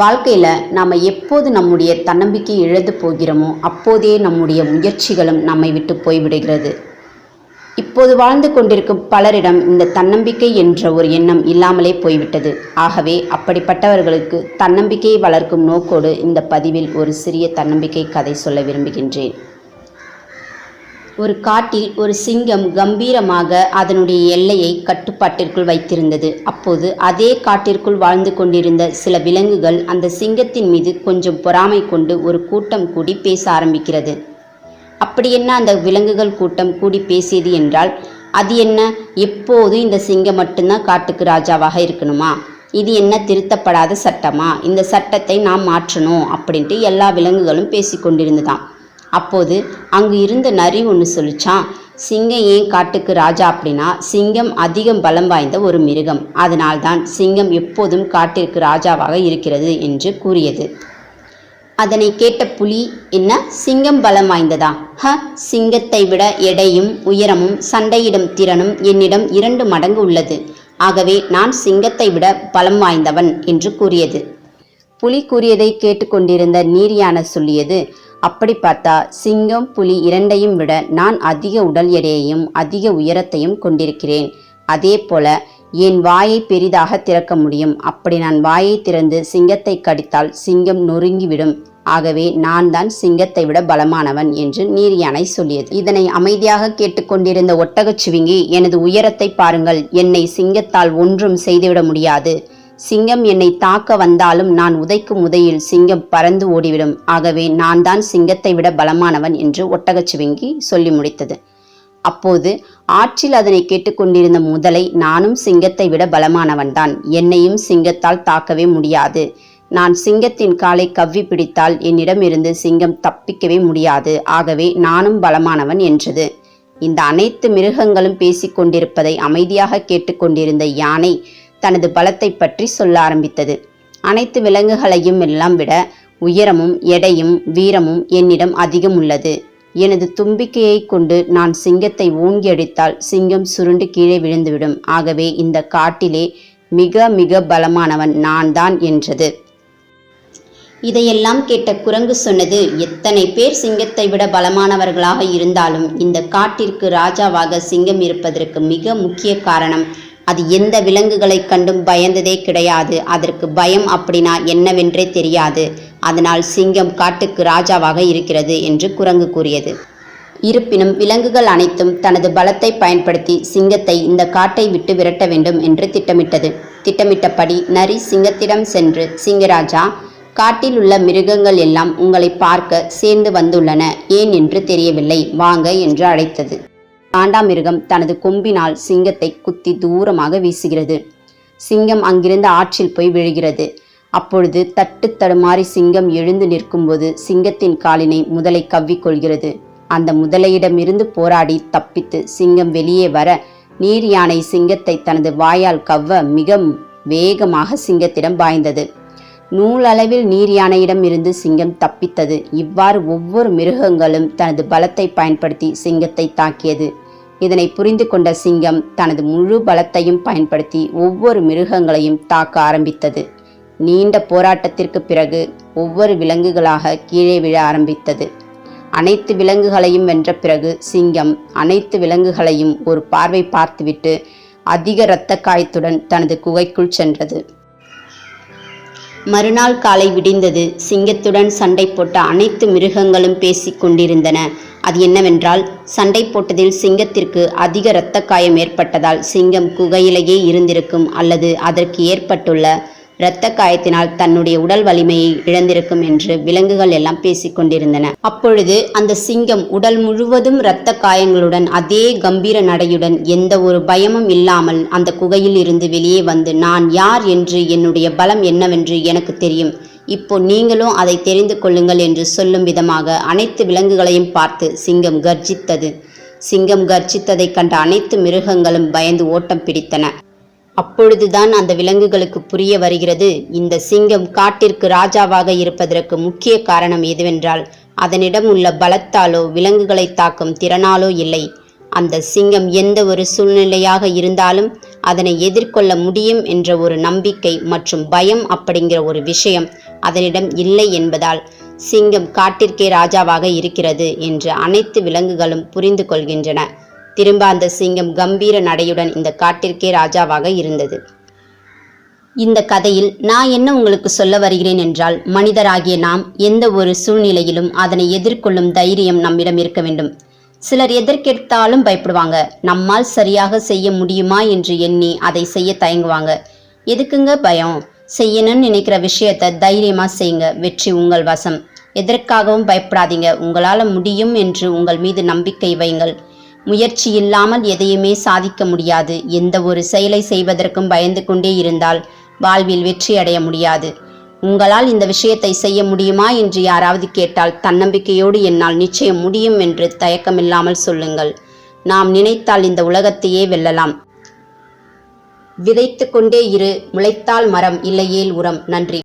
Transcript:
வாழ்க்கையில் நாம் எப்போது நம்முடைய தன்னம்பிக்கை இழந்து போகிறோமோ அப்போதே நம்முடைய முயற்சிகளும் நம்மை விட்டு போய்விடுகிறது. இப்போது வாழ்ந்து கொண்டிருக்கும் பலரிடம் இந்த தன்னம்பிக்கை என்ற ஒரு எண்ணம் இல்லாமலே போய்விட்டது. ஆகவே அப்படிப்பட்டவர்களுக்கு தன்னம்பிக்கையை வளர்க்கும் நோக்கோடு இந்த பதிவில் ஒரு சிறிய தன்னம்பிக்கை கதை சொல்ல விரும்புகின்றேன். ஒரு காட்டில் ஒரு சிங்கம் கம்பீரமாக அதனுடைய எல்லையை கட்டுப்பாட்டிற்குள் வைத்திருந்தது. அப்போது அதே காட்டிற்குள் வாழ்ந்து கொண்டிருந்த சில விலங்குகள் அந்த சிங்கத்தின் மீது கொஞ்சம் பொறாமை கொண்டு ஒரு கூட்டம் கூடி பேச ஆரம்பிக்கிறது. அப்படி என்ன அந்த விலங்குகள் கூட்டம் கூடி பேசியது என்றால் அது என்ன? எப்போதும் இந்த சிங்கம் மட்டும்தான் காட்டுக்கு ராஜாவாக இருக்கணுமா? இது என்ன திருத்தப்படாத சட்டமா? இந்த சட்டத்தை நாம் மாற்றணும் அப்படின்ட்டு எல்லா விலங்குகளும் பேசிக்கொண்டிருந்ததாம். அப்போது அங்கு இருந்த நரி ஒன்று சொல்லிச்சான் சிங்கம் ஏன் காட்டுக்கு ராஜா? அப்படின்னா சிங்கம் அதிகம் பலம் வாய்ந்த ஒரு மிருகம். அதனால்தான் சிங்கம் எப்போதும் காட்டிற்கு ராஜாவாக இருக்கிறது என்று கூறியது. அதனை கேட்ட புலி என்ன? சிங்கம் பலம் வாய்ந்ததா? ஹ சிங்கத்தை விட எடையும் உயரமும் சண்டையிடும் திறனும் என்னிடம் இரண்டு மடங்கு உள்ளது. ஆகவே நான் சிங்கத்தை விட பலம் வாய்ந்தவன் என்று கூறியது. புலி கூறியதை கேட்டுக்கொண்டிருந்த நீரியான சொல்லியது அப்படி பார்த்தா சிங்கம் புலி இரண்டையும் விட நான் அதிக உடல் எடையையும் அதிக உயரத்தையும் கொண்டிருக்கிறேன். அதே போல என் வாயை பெரிதாக திறக்க முடியும். அப்படி நான் வாயை திறந்து சிங்கத்தை கடித்தால் சிங்கம் நொறுங்கிவிடும். ஆகவே நான் தான் சிங்கத்தை விட பலமானவன் என்று நீர் யானை சொல்லியது. இதனை அமைதியாக கேட்டுக்கொண்டிருந்த ஒட்டகச்சிவிங்கி எனது உயரத்தை பாருங்கள். என்னை சிங்கத்தால் ஒன்றும் செய்துவிட முடியாது. சிங்கம் என்னை தாக்க வந்தாலும் நான் உதைக்கும் உதையில் சிங்கம் பறந்து ஓடிவிடும். ஆகவே நான் தான் சிங்கத்தை விட பலமானவன் என்று ஒட்டகச்சிவிங்கி சொல்லி முடித்தது. அப்போது ஆற்றில் அதனை கேட்டுக்கொண்டிருந்த முதலை நானும் சிங்கத்தை விட பலமானவன்தான் என்னையும் சிங்கத்தால் தாக்கவே முடியாது. நான் சிங்கத்தின் காலை கவ்வி பிடித்தால் என்னிடமிருந்து சிங்கம் தப்பிக்கவே முடியாது. ஆகவே நானும் பலமானவன் என்றது. இந்த அனைத்து மிருகங்களும் பேசிக்கொண்டிருப்பதை அமைதியாக கேட்டுக்கொண்டிருந்த யானை தனது பலத்தை பற்றி சொல்ல ஆரம்பித்தது. அனைத்து விலங்குகளையும் எல்லாம் விட உயரமும் எடையும் வீரமும் என்னிடம் அதிகம் உள்ளது. எனது தும்பிக்கையை கொண்டு நான் சிங்கத்தை ஓங்கி அடித்தால் சிங்கம் சுருண்டு கீழே விழுந்துவிடும். ஆகவே இந்த காட்டிலே மிக மிக பலமானவன் நான் தான் என்றது. இதையெல்லாம் கேட்ட குரங்கு சொன்னது எத்தனை பேர் சிங்கத்தை விட பலமானவர்களாக இருந்தாலும் இந்த காட்டிற்கு ராஜாவாக சிங்கம் இருப்பதற்கு மிக முக்கிய காரணம் அது எந்த விலங்குகளை கண்டும் பயந்ததே கிடையாது. அதற்கு பயம் அப்படின்னா என்னவென்றே தெரியாது. அதனால் சிங்கம் காட்டுக்கு ராஜாவாக இருக்கிறது என்று குரங்கு கூறியது. இருப்பினும் விலங்குகள் அனைத்தும் தனது பலத்தை பயன்படுத்தி சிங்கத்தை இந்த காட்டை விட்டு விரட்ட வேண்டும் என்று திட்டமிட்டது. திட்டமிட்டபடி நரி சிங்கத்திடம் சென்று சிங்கராஜா காட்டில் உள்ள மிருகங்கள் எல்லாம் உங்களை பார்க்க சேர்ந்து வந்துள்ளன. ஏன் என்று தெரியவில்லை. வாங்க என்று அழைத்தது. காண்டாமிருகம் தனது கொம்பினால் சிங்கத்தை குத்தி தூரமாக வீசுகிறது. சிங்கம் அங்கிருந்து ஆற்றில் போய் விழுகிறது. அப்பொழுது தட்டு தடுமாறி சிங்கம் எழுந்து நிற்கும்போது சிங்கத்தின் காலினை முதலை கவ்விக்கொள்கிறது அந்த முதலையிடமிருந்து போராடி தப்பித்து சிங்கம் வெளியே வர நீர் யானை சிங்கத்தை தனது வாயால் கவ்வ மிக வேகமாக சிங்கத்திடம் பாய்ந்தது. நூலளவில் நீர் யானையிடம் இருந்து சிங்கம் தப்பித்தது. இவ்வாறு ஒவ்வொரு மிருகங்களும் தனது பலத்தை பயன்படுத்தி சிங்கத்தை தாக்கியது. இதனை புரிந்து கொண்ட சிங்கம் தனது முழு பலத்தையும் பயன்படுத்தி ஒவ்வொரு மிருகங்களையும் தாக்க ஆரம்பித்தது. நீண்ட போராட்டத்திற்கு பிறகு ஒவ்வொரு விலங்குகளாக கீழே விழ ஆரம்பித்தது. அனைத்து விலங்குகளையும் வென்ற பிறகு சிங்கம் அனைத்து விலங்குகளையும் ஒரு பார்வை பார்த்துவிட்டு அதிக இரத்த காயத்துடன் தனது குகைக்குள் சென்றது. மறுநாள் காலை விடிந்தது. சிங்கத்துடன் சண்டை போட்ட அனைத்து மிருகங்களும் பேசிக் கொண்டிருந்தன. அது என்னவென்றால் சண்டை போட்டதில் சிங்கத்திற்கு அதிக இரத்த காயம் ஏற்பட்டதால் சிங்கம் குகையிலேயே இருந்திருக்கும் அல்லது அதற்கு ஏற்பட்டுள்ள இரத்த காயத்தினால் தன்னுடைய உடல் வலிமையை இழந்திருக்கும் என்று விலங்குகள் எல்லாம் பேசிக் கொண்டிருந்தன. அப்பொழுது அந்த சிங்கம் உடல் முழுவதும் இரத்த காயங்களுடன் அதே கம்பீர நடையுடன் எந்த ஒரு பயமும் இல்லாமல் அந்த குகையில் இருந்து வெளியே வந்து நான் யார் என்று என்னுடைய பலம் என்னவென்று எனக்கு தெரியும். இப்போ நீங்களும் அதை தெரிந்து கொள்ளுங்கள் என்று சொல்லும் விதமாக அனைத்து விலங்குகளையும் பார்த்து சிங்கம் கர்ஜித்தது. சிங்கம் கர்ஜித்ததைக் கண்ட அனைத்து மிருகங்களும் பயந்து ஓட்டம் பிடித்தன. அப்பொழுதுதான் அந்த விலங்குகளுக்கு புரிய வருகிறது. இந்த சிங்கம் காட்டிற்கு ராஜாவாக இருப்பதற்கு முக்கிய காரணம் எதுவென்றால் அதனிடம் உள்ள பலத்தாலோ விலங்குகளை தாக்கும் திறனாலோ இல்லை. அந்த சிங்கம் எந்த ஒரு சூழ்நிலையாக இருந்தாலும் அதனை எதிர்கொள்ள முடியும் என்ற ஒரு நம்பிக்கை மற்றும் பயம் அப்படிங்கிற ஒரு விஷயம் அதனிடம் இல்லை என்பதால் சிங்கம் காட்டிற்கே ராஜாவாக இருக்கிறது என்று அனைத்து விலங்குகளும் புரிந்து கொள்கின்றன. திரும்ப அந்த சிங்கம் கம்பீர நடையுடன் இந்த காட்டிற்கே ராஜாவாக இருந்தது. இந்த கதையில் நான் என்ன உங்களுக்கு சொல்ல வருகிறேன் என்றால் மனிதராகிய நாம் எந்த ஒரு சூழ்நிலையிலும் அதனை எதிர்கொள்ளும் தைரியம் நம்மிடம் இருக்க வேண்டும். சிலர் எதற்கெடுத்தாலும் பயப்படுவாங்க நம்மால் சரியாக செய்ய முடியுமா என்று எண்ணி அதை செய்ய தயங்குவாங்க. எதுக்குங்க பயம்? செய்யணும்னு நினைக்கிற விஷயத்த தைரியமாக செய்யுங்க வெற்றி உங்கள் வசம். எதற்காகவும் பயப்படாதீங்க உங்களால் முடியும் என்று உங்கள் மீது நம்பிக்கை வையுங்கள். முயற்சி இல்லாமல் எதையுமே சாதிக்க முடியாது. எந்த ஒரு செயலை செய்வதற்கும் பயந்து கொண்டே இருந்தால் வாழ்வில் வெற்றி அடைய முடியாது. உங்களால் இந்த விஷயத்தை செய்ய முடியுமா என்று யாராவது கேட்டால் தன்னம்பிக்கையோடு என்னால் நிச்சயம் முடியும் என்று தயக்கமில்லாமல் சொல்லுங்கள். நாம் நினைத்தால் இந்த உலகத்தையே வெல்லலாம். விதைத்து கொண்டே இரு முளைத்தால் மரம் இல்லையேல் உரம். நன்றி.